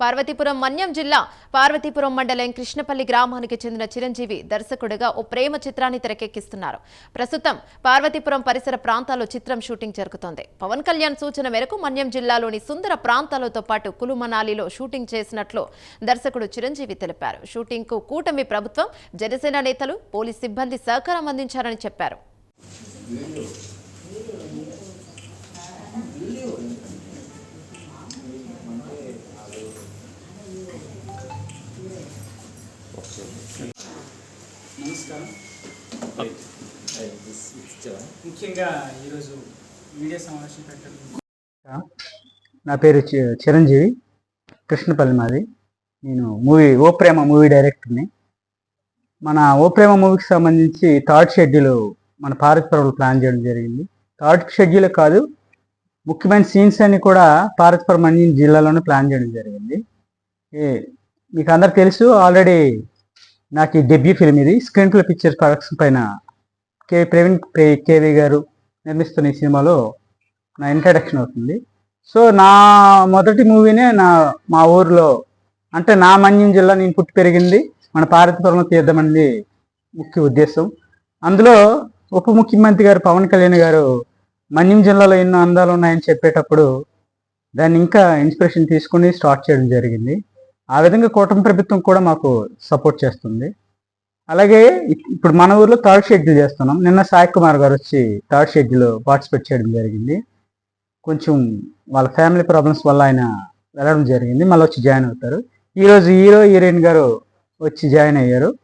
పార్వతీపురం మన్యం జిల్లా పార్వతీపురం మండలం కృష్ణపల్లి గ్రామానికి చెందిన చిరంజీవి దర్శకుడిగా ఓ ప్రేమ చిత్రాన్ని తెరకెక్కిస్తున్నారు. ప్రస్తుతం పార్వతీపురం పరిసర ప్రాంతాల్లో చిత్రం షూటింగ్ జరుగుతోంది. పవన్ కళ్యాణ్ సూచన మేరకు మన్యం జిల్లాలోని సుందర ప్రాంతాలతో పాటు కులు మనాలిలో షూటింగ్ చేసినట్లు దర్శకుడు చిరంజీవి తెలిపారు. షూటింగ్కు కూటమి ప్రభుత్వం జనసేన నేతలు పోలీస్ సిబ్బంది సహకారం అందించారని చెప్పారు. నమస్కారం. ముఖ్యంగా ఈరోజు మీడియా సమావేశం పెట్టడం. నా పేరు చి- చిరంజీవి. కృష్ణపల్లి మాది. నేను మూవీ ఓ ప్రేమ మూవీ డైరెక్టర్ని. మన ఓ ప్రేమ మూవీకి సంబంధించి థర్డ్ షెడ్యూల్ మన పార్వతీపురంలో ప్లాన్ చేయడం జరిగింది. థర్డ్ షెడ్యూల్ కాదు ముఖ్యమైన సీన్స్ అన్ని కూడా పార్వతీపురం అన్ని జిల్లాలోనే ప్లాన్ చేయడం జరిగింది. ఏ, మీకు అందరికి తెలుసు ఆల్రెడీ నాకు ఈ డెబ్యూ ఫిల్మ్ ఇది. స్క్రీన్ ప్లే పిక్చర్స్ ప్రొడక్షన్ పైన కే ప్రవీణ్ కేవీ గారు నిర్మిస్తున్న ఈ సినిమాలో నా ఇంట్రడక్షన్ అవుతుంది. సో నా మొదటి మూవీనే నా మా ఊర్లో అంటే నా మన్యం జిల్లా నేను పుట్టి పెరిగింది. మన పార్వతీపురంలో తీద్దామని ముఖ్య ఉద్దేశం. అందులో ఉప ముఖ్యమంత్రి గారు పవన్ కళ్యాణ్ గారు మన్యం జిల్లాలో ఎన్నో అందాలు ఉన్నాయని చెప్పేటప్పుడు దాన్ని ఇంకా ఇన్స్పిరేషన్ తీసుకుని స్టార్ట్ చేయడం జరిగింది. ఆ విధంగా కూటమి ప్రభుత్వం కూడా మాకు సపోర్ట్ చేస్తుంది. అలాగే ఇప్పుడు మన ఊర్లో థర్డ్ షెడ్యూల్ చేస్తున్నాం. నిన్న సాయి కుమార్ గారు వచ్చి థర్డ్ షెడ్యూల్ పార్టిసిపేట్ చేయడం జరిగింది. కొంచెం వాళ్ళ ఫ్యామిలీ ప్రాబ్లమ్స్ వల్ల ఆయన వెళ్ళడం జరిగింది. మళ్ళీ వచ్చి జాయిన్ అవుతారు. ఈరోజు హీరో హీరోయిన్ గారు వచ్చి జాయిన్ అయ్యారు.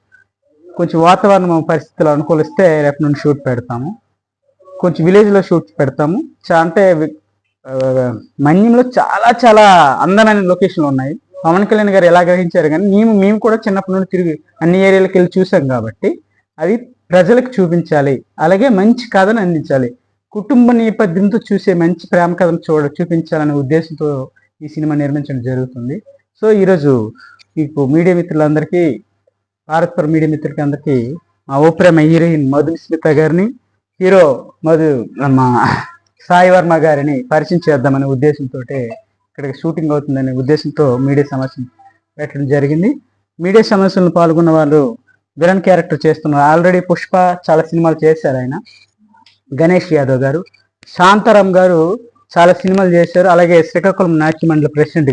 కొంచెం వాతావరణం పరిస్థితులు అనుకూలిస్తే రేపు నుండి షూట్ పెడతాము. కొంచెం విలేజ్లో షూట్ పెడతాము. చా- అంటే మన్యంలో చాలా చాలా అందమైన లొకేషన్లు ఉన్నాయి. పవన్ కళ్యాణ్ గారు ఎలా గ్రహించారు కానీ మేము మేము కూడా చిన్నప్పటి నుండి తిరిగి అన్ని ఏరియాలకు వెళ్ళి చూసాం కాబట్టి అది ప్రజలకు చూపించాలి. అలాగే మంచి కథను అందించాలి. కుటుంబ నేపథ్యంతో చూసే మంచి ప్రేమ కథను చూడ చూపించాలనే ఉద్దేశంతో ఈ సినిమా నిర్మించడం జరుగుతుంది. సో ఈరోజు మీకు మీడియా మిత్రులందరికీ భారత్పుర మీడియా మిత్రులకి అందరికీ మా ఓ ప్రేమ హీరోయిన్ మధుస్మిత గారిని హీరో మధు మా సాయి వర్మ గారిని పరిచయం చేద్దామనే ఉద్దేశంతో ఇక్కడ షూటింగ్ అవుతుందనే ఉద్దేశంతో మీడియా సమావేశం పెట్టడం జరిగింది. మీడియా సమావేశంలో పాల్గొన్న వాళ్ళు విలన్ క్యారెక్టర్ చేస్తున్నారు. ఆల్రెడీ పుష్ప చాలా సినిమాలు చేశారు ఆయన. గణేష్ యాదవ్ గారు శాంతారాం గారు చాలా సినిమాలు చేశారు. అలాగే శ్రీకాకుళం నాట్య మండలి ప్రెసిడెంట్